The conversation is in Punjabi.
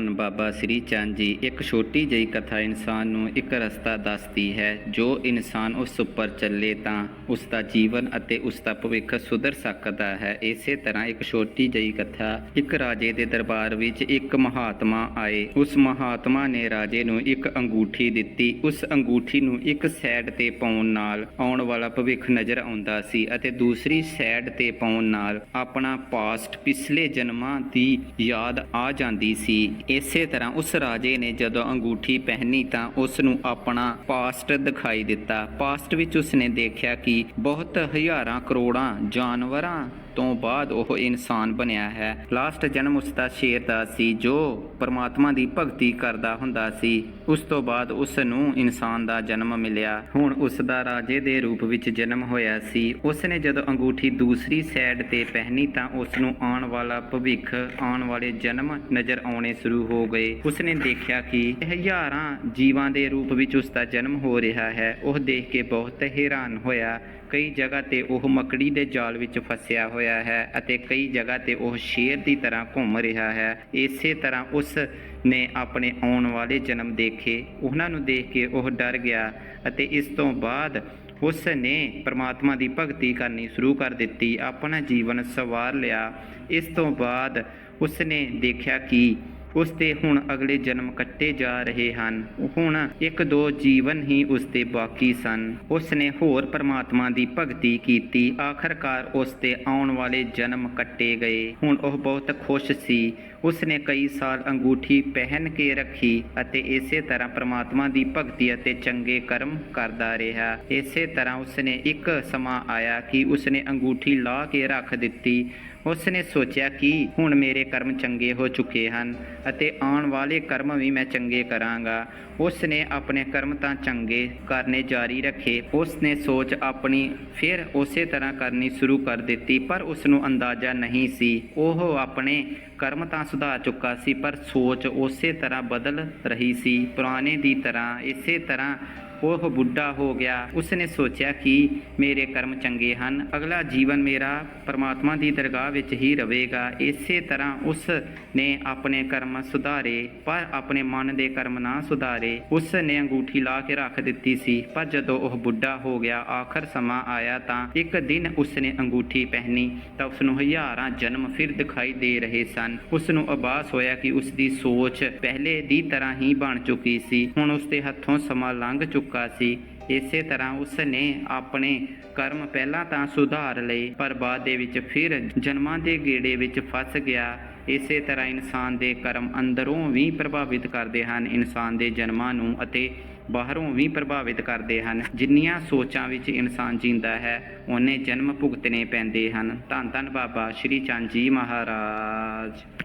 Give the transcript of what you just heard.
ਧੰਨ ਬਾਬਾ ਸ੍ਰੀ ਚੰਦ ਜੀ ਇੱਕ ਛੋਟੀ ਜਿਹੀ ਕਥਾ ਇਨਸਾਨ ਨੂੰ ਇੱਕ ਰਸਤਾ ਦੱਸਦੀ ਹੈ। ਜੋ ਇਨਸਾਨ ਉਸ ਉੱਪਰ ਚੱਲੇ ਤਾਂ ਉਸ ਦਾ ਜੀਵਨ ਅਤੇ ਉਸ ਦਾ ਭਵਿੱਖ ਸੁਧਰ ਸਕਦਾ ਹੈ। ਇਸੇ ਤਰ੍ਹਾਂ ਇੱਕ ਛੋਟੀ ਜਿਹੀ ਕਥਾ ਇੱਕ ਰਾਜੇ ਦੇ ਦਰਬਾਰ ਵਿੱਚ ਇੱਕ ਮਹਾਤਮਾ ਆਏ। ਉਸ ਮਹਾਤਮਾ ਨੇ ਰਾਜੇ ਨੂੰ ਇੱਕ ਅੰਗੂਠੀ ਦਿੱਤੀ। ਉਸ ਅੰਗੂਠੀ ਨੂੰ ਇੱਕ ਸਾਈਡ ਤੇ ਪਾਉਣ ਨਾਲ ਆਉਣ ਵਾਲਾ ਭਵਿੱਖ ਨਜ਼ਰ ਆਉਂਦਾ ਸੀ ਅਤੇ ਦੂਸਰੀ ਸਾਈਡ ਤੇ ਪਾਉਣ ਨਾਲ ਆਪਣਾ ਪਾਸਟ ਪਿਛਲੇ ਜਨਮਾਂ ਦੀ ਯਾਦ ਆ ਜਾਂਦੀ ਸੀ। ਇਸੇ ਤਰ੍ਹਾਂ ਉਸ ਰਾਜੇ ਨੇ ਜਦੋਂ ਅੰਗੂਠੀ ਪਹਿਨੀ ਤਾਂ ਉਸ ਨੂੰ ਆਪਣਾ ਪਾਸਟ ਦਿਖਾਈ ਦਿੱਤਾ। ਪਾਸਟ ਵਿੱਚ ਉਸ ਨੇ ਦੇਖਿਆ ਕਿ ਬਹੁਤ ਹਜ਼ਾਰਾਂ ਕਰੋੜਾਂ ਜਾਨਵਰਾਂ ਤੋਂ ਬਾਅਦ ਉਹ ਇਨਸਾਨ ਬਣਿਆ ਹੈ। ਲਾਸਟ ਜਨਮ ਉਸ ਦਾ ਸ਼ੇਰ ਦਾ ਸੀ, ਜੋ ਪਰਮਾਤਮਾ ਦੀ ਭਗਤੀ ਕਰਦਾ ਹੁੰਦਾ ਸੀ। ਉਸ ਤੋਂ ਬਾਅਦ ਉਸ ਨੂੰ ਇਨਸਾਨ ਦਾ ਜਨਮ ਮਿਲਿਆ। ਹੁਣ ਉਸ ਦਾ ਰਾਜੇ ਦੇ ਰੂਪ ਵਿੱਚ ਜਨਮ ਹੋਇਆ ਸੀ। ਉਸ ਨੇ ਜਦੋਂ ਅੰਗੂਠੀ ਦੂਸਰੀ ਸਾਈਡ ਤੇ ਪਹਿਨੀ ਤਾਂ ਉਸ ਨੂੰ ਆਉਣ ਵਾਲਾ ਭਵਿੱਖ, ਆਉਣ ਵਾਲੇ ਜਨਮ ਨਜ਼ਰ ਆਉਣੇ ਸ਼ੁਰੂ ਹੋ ਗਏ। ਉਸ ਨੇ ਦੇਖਿਆ ਕਿ ਹਜ਼ਾਰਾਂ ਜੀਵਾਂ ਦੇ ਰੂਪ ਵਿੱਚ ਉਸ ਦਾ ਜਨਮ ਹੋ ਰਿਹਾ ਹੈ। ਉਹ ਦੇਖ ਕੇ ਬਹੁਤ ਹੈਰਾਨ ਹੋਇਆ। ਕਈ ਜਗ੍ਹਾ ਤੇ ਉਹ ਮੱਕੜੀ ਦੇ ਜਾਲ ਵਿੱਚ ਫਸਿਆ ਹੋਇਆ ਹੈ ਅਤੇ ਕਈ ਜਗ੍ਹਾ ਤੇ ਉਹ ਸ਼ੇਰ ਦੀ ਤਰ੍ਹਾਂ ਘੁੰਮ ਰਿਹਾ ਹੈ। ਇਸੇ ਤਰ੍ਹਾਂ ਉਸ ਨੇ ਆਪਣੇ ਆਉਣ ਵਾਲੇ ਜਨਮ ਦੇਖੇ। ਉਹਨਾਂ ਨੂੰ ਦੇਖ ਕੇ ਉਹ ਡਰ ਗਿਆ ਅਤੇ ਇਸ ਤੋਂ ਬਾਅਦ ਉਸ ਨੇ ਪ੍ਰਮਾਤਮਾ ਦੀ ਭਗਤੀ ਕਰਨੀ ਸ਼ੁਰੂ ਕਰ ਦਿੱਤੀ, ਆਪਣਾ ਜੀਵਨ ਸਵਾਰ ਲਿਆ। ਇਸ ਤੋਂ ਬਾਅਦ ਉਸ ਨੇ ਦੇਖਿਆ ਕਿ ਉਸ ਦੇ ਹੁਣ ਅਗਲੇ ਜਨਮ ਕੱਟੇ ਜਾ ਰਹੇ ਹਨ। ਹੁਣ ਇੱਕ ਦੋ ਜੀਵਨ ਹੀ ਉਸ ਦੇ ਬਾਕੀ ਸਨ। ਉਸ ਨੇ ਹੋਰ ਪਰਮਾਤਮਾ ਦੀ ਭਗਤੀ ਕੀਤੀ। ਆਖਰਕਾਰ ਉਸ ਦੇ ਆਉਣ ਵਾਲੇ ਜਨਮ ਕੱਟੇ ਗਏ। ਹੁਣ ਉਹ ਬਹੁਤ ਖੁਸ਼ ਸੀ। ਉਸ ਨੇ ਕਈ ਸਾਲ ਅੰਗੂਠੀ ਪਹਿਨ ਕੇ ਰੱਖੀ ਅਤੇ ਇਸੇ ਤਰ੍ਹਾਂ ਪ੍ਰਮਾਤਮਾ ਦੀ ਭਗਤੀ ਅਤੇ ਚੰਗੇ ਕਰਮ ਕਰਦਾ ਰਿਹਾ। ਇਸੇ ਤਰ੍ਹਾਂ ਉਸ ਨੇ ਇੱਕ ਸਮਾਂ ਆਇਆ ਕਿ ਉਸ ਨੇ ਅੰਗੂਠੀ ਲਾ ਕੇ ਰੱਖ ਦਿੱਤੀ। ਉਸ ਨੇ ਸੋਚਿਆ ਕਿ ਹੁਣ ਮੇਰੇ ਕਰਮ ਚੰਗੇ ਹੋ ਚੁੱਕੇ ਹਨ ਅਤੇ ਆਉਣ ਵਾਲੇ ਕਰਮ ਵੀ ਮੈਂ ਚੰਗੇ ਕਰਾਂਗਾ। ਉਸ ਨੇ ਆਪਣੇ ਕਰਮ ਤਾਂ ਚੰਗੇ ਕਰਨੇ ਜਾਰੀ ਰੱਖੇ। ਉਸ ਨੇ ਸੋਚ ਆਪਣੀ ਫਿਰ ਉਸੇ ਤਰ੍ਹਾਂ ਕਰਨੀ ਸ਼ੁਰੂ ਕਰ ਦਿੱਤੀ, ਪਰ ਉਸ ਨੂੰ ਅੰਦਾਜ਼ਾ ਨਹੀਂ ਸੀ। ਉਹ ਆਪਣੇ ਕਰਮ ਤਾਂ ਸੁਧਾਰ ਚੁੱਕਾ ਸੀ, ਪਰ ਸੋਚ ਉਸੇ ਤਰ੍ਹਾਂ ਬਦਲ ਰਹੀ ਸੀ। ਪੁਰਾਣੇ ਦੀ ਤਰ੍ਹਾਂ, ਇਸੇ ਤਰ੍ਹਾਂ ਉਹ ਬੁੱਢਾ ਹੋ ਗਿਆ। ਉਸਨੇ ਸੋਚਿਆ ਕਿ ਮੇਰੇ ਕਰਮ ਚੰਗੇ ਹਨ, ਅਗਲਾ ਜੀਵਨ ਮੇਰਾ ਪਰਮਾਤਮਾ ਦੀ ਦਰਗਾਹ ਵਿੱਚ ਹੀ ਰਹੇਗਾ। ਇਸੇ ਤਰ੍ਹਾਂ ਉਸ ਨੇ ਆਪਣੇ ਕਰਮ ਸੁਧਾਰੇ, ਪਰ ਆਪਣੇ ਮਨ ਦੇ ਕਰਮ ਨਾ ਸੁਧਾਰੇ। ਉਸ ਨੇ ਅੰਗੂਠੀ ਲਾ ਕੇ ਰੱਖ ਦਿੱਤੀ ਸੀ, ਪਰ ਜਦੋਂ ਉਹ ਬੁੱਢਾ ਹੋ ਗਿਆ, ਆਖਰ ਸਮਾਂ ਆਇਆ ਤਾਂ ਇੱਕ ਦਿਨ ਉਸ ਨੇ ਅੰਗੂਠੀ ਪਹਿਨੀ ਤਾਂ ਉਸ ਨੂੰ ਹਜ਼ਾਰਾਂ ਜਨਮ ਫਿਰ ਦਿਖਾਈ ਦੇ ਰਹੇ ਸਨ। ਉਸ ਨੂੰ ਆਭਾਸ ਹੋਇਆ ਕਿ ਉਸ ਦੀ ਸੋਚ ਪਹਿਲੇ ਦੀ ਤਰ੍ਹਾਂ ਹੀ ਬਣ ਚੁੱਕੀ ਸੀ। ਹੁਣ ਉਸ ਦੇ ਹੱਥੋਂ ਸਮਾਂ ਲੰਘ ਚੁੱਕਾ ਸੀ। ਇਸੇ ਤਰ੍ਹਾਂ ਉਸ ਨੇ ਆਪਣੇ ਕਰਮ ਪਹਿਲਾਂ ਤਾਂ ਸੁਧਾਰ ਲਏ, ਪਰ ਬਾਅਦ ਦੇ ਵਿੱਚ ਫਿਰ ਜਨਮਾਂ ਦੇ ਗੇੜੇ ਵਿੱਚ ਫਸ ਗਿਆ। ਇਸੇ ਤਰ੍ਹਾਂ ਇਨਸਾਨ ਦੇ ਕਰਮ ਅੰਦਰੋਂ ਵੀ ਪ੍ਰਭਾਵਿਤ ਕਰਦੇ ਹਨ, ਇਨਸਾਨ ਦੇ ਜਨਮਾਂ ਨੂੰ ਅਤੇ ਬਾਹਰੋਂ ਵੀ ਪ੍ਰਭਾਵਿਤ ਕਰਦੇ ਹਨ। ਜਿੰਨੀਆਂ ਸੋਚਾਂ ਵਿੱਚ ਇਨਸਾਨ ਜੀਂਦਾ ਹੈ, ਉਹਨੇ ਜਨਮ ਭੁਗਤਣੇ ਪੈਂਦੇ ਹਨ। ਧੰਨ ਧੰਨ ਬਾਬਾ ਸ਼੍ਰੀ ਚੰਦ ਜੀ ਮਹਾਰਾਜ।